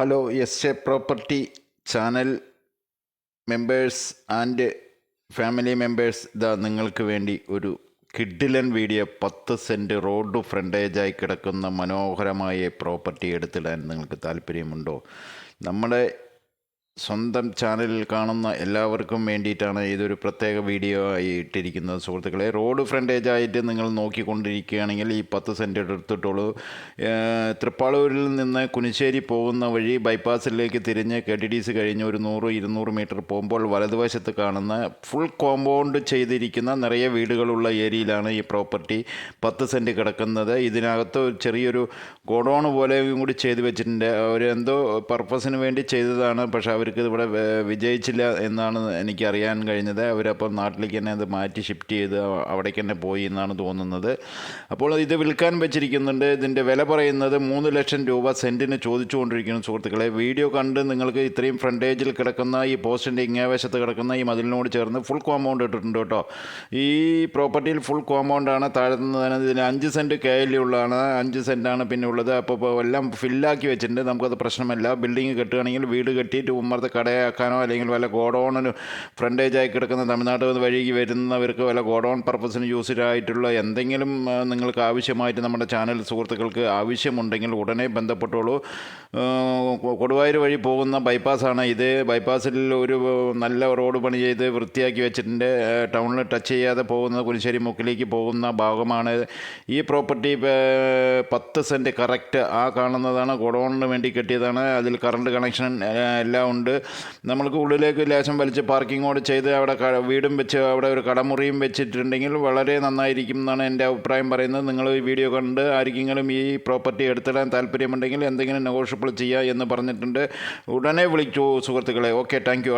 Hello S A property channel members and family members. ഇതാ നിങ്ങൾക്ക് വേണ്ടി ഒരു കിഡിലൻ വീഡിയോ. പത്ത് സെന്റ് റോഡ് ഫ്രണ്ടേജായി കിടക്കുന്ന മനോഹരമായ പ്രോപ്പർട്ടി എടുത്തിടാൻ നിങ്ങൾക്ക് താല്പര്യമുണ്ടോ? നമ്മുടെ സ്വന്തം ചാനലിൽ കാണുന്ന എല്ലാവർക്കും വേണ്ടിയിട്ടാണ് ഇതൊരു പ്രത്യേക വീഡിയോ ആയി ഇട്ടിരിക്കുന്നത് സുഹൃത്തുക്കളെ റോഡ് ഫ്രണ്ടേജ് ആയിട്ട് നിങ്ങൾ നോക്കിക്കൊണ്ടിരിക്കുകയാണെങ്കിൽ ഈ പത്ത് സെന്റ് എടുത്തിട്ടുള്ളൂ. തൃപ്പാളൂരിൽ നിന്ന് കുനിശ്ശേരി പോകുന്ന വഴി ബൈപ്പാസിലേക്ക് തിരിഞ്ഞ് കെ ടി ഡി സി കഴിഞ്ഞ് ഒരു നൂറ് ഇരുന്നൂറ് മീറ്റർ പോകുമ്പോൾ വലതുവശത്ത് കാണുന്ന ഫുൾ കോമ്പൗണ്ട് ചെയ്തിരിക്കുന്ന നിറയെ വീടുകളുള്ള ഏരിയയിലാണ് ഈ പ്രോപ്പർട്ടി. പത്ത് സെന്റ് കിടക്കുന്നത്. ഇതിനകത്ത് ചെറിയൊരു ഗോഡൗൺ പോലെയും കൂടി ചെയ്തു വെച്ചിട്ടുണ്ട്. അവരെന്തോ പർപ്പസിന് വേണ്ടി ചെയ്തതാണ്. പക്ഷേ അവർക്ക് ഇവിടെ വിജയിച്ചില്ല എന്നാണ് എനിക്ക് അറിയാൻ കഴിഞ്ഞത്. അവരപ്പം നാട്ടിലേക്ക് തന്നെ അത് മാറ്റി ഷിഫ്റ്റ് ചെയ്ത് അവ- അവിടേക്ക് തന്നെ പോയി എന്നാണ് തോന്നുന്നത്. അപ്പോൾ ഇത് വിൽക്കാൻ വെച്ചിരിക്കുന്നുണ്ട്. ഇതിന്റെ വില പറയുന്നത് മൂന്ന് ലക്ഷം രൂപ സെന്റിന് ചോദിച്ചുകൊണ്ടിരിക്കുന്നു സുഹൃത്തുക്കളെ. വീഡിയോ കണ്ട് നിങ്ങൾക്ക് ഇത്രയും ഫ്രണ്ടേജിൽ കിടക്കുന്ന ഈ പോസ്റ്റിന്റെ ഇങ്ങേവശത്ത് കിടക്കുന്ന ഈ മതിലിനോട് ചേർന്ന് ഫുൾ കോമ്പൗണ്ട് ഇട്ടിട്ടുണ്ട് കേട്ടോ. ഈ പ്രോപ്പർട്ടിയിൽ ഫുൾ കോമ്പൗണ്ടാണ് താഴ്ന്നതാണ് ഇതിന് അഞ്ച് സെന്റ് കെ എൽ ഉള്ളതാണ്. അഞ്ച് സെന്റാണ് പിന്നെ ഉള്ളത്. അപ്പോൾ എല്ലാം ഫില്ലാക്കി വെച്ചിട്ടുണ്ട്. നമുക്കത് പ്രശ്നമല്ല. ബിൽഡിംഗ് കെട്ടുകയാണെങ്കിൽ വീട് കെട്ടിയിട്ട് ഉമ്മറത്ത് കടയാക്കാനോ അല്ലെങ്കിൽ വല്ല ഗോഡൗണിന് ഫ്രണ്ടേജായി കിടക്കുന്ന തമിഴ്നാട് വഴിക്ക് വരുന്നവർക്ക് വല്ല ഗോഡൗൺ പർപ്പസിന് യൂസ്ഡായിട്ടുള്ള എന്തെങ്കിലും നിങ്ങൾക്ക് ആവശ്യമായിട്ട് നമ്മുടെ ചാനൽ സുഹൃത്തുക്കൾക്ക് ആവശ്യമുണ്ടെങ്കിൽ ഉടനെ ബന്ധപ്പെട്ടോളൂ. കൊടുവായൂർ വഴി പോകുന്ന ബൈപ്പാസാണ് ഇത്. ബൈപ്പാസിൽ ഒരു നല്ല റോഡ് പണി ചെയ്ത് വൃത്തിയാക്കി വെച്ചിട്ടുണ്ട്. ടൗണിൽ ടച്ച് ചെയ്യാതെ പോകുന്ന കുരിശ്ശേരി മുക്കിലേക്ക് പോകുന്ന ഭാഗമാണ്. ഈ പ്രോപ്പർട്ടി പത്ത് സെന്റ് കറക്റ്റ് ആ കാണുന്നതാണ്. ഗോഡൗണിന് വേണ്ടി കെട്ടിയതാണ്. അതിൽ കറണ്ട് കണക്ഷൻ എല്ലാം ഉണ്ട്. നമ്മൾക്ക് ഉള്ളിലേക്ക് ലേശം വലിച്ച് പാർക്കിംഗ് കൂടെ ചെയ്ത് അവിടെ വീടും വെച്ച് അവിടെ ഒരു കടമുറിയും വെച്ചിട്ടുണ്ടെങ്കിൽ വളരെ നന്നായിരിക്കും എന്നാണ് എന്റെ അഭിപ്രായം പറയുന്നത്. നിങ്ങൾ ഈ വീഡിയോ കണ്ട് ആർക്കെങ്കിലും ഈ പ്രോപ്പർട്ടി എടുത്തിടാൻ താല്പര്യമുണ്ടെങ്കിൽ എന്തെങ്കിലും നെഗോഷ്യബിൾ ചെയ്യുക എന്ന് പറഞ്ഞിട്ടുണ്ട്. ഉടനെ വിളിച്ചു സുഹൃത്തുക്കളെ. Okay thank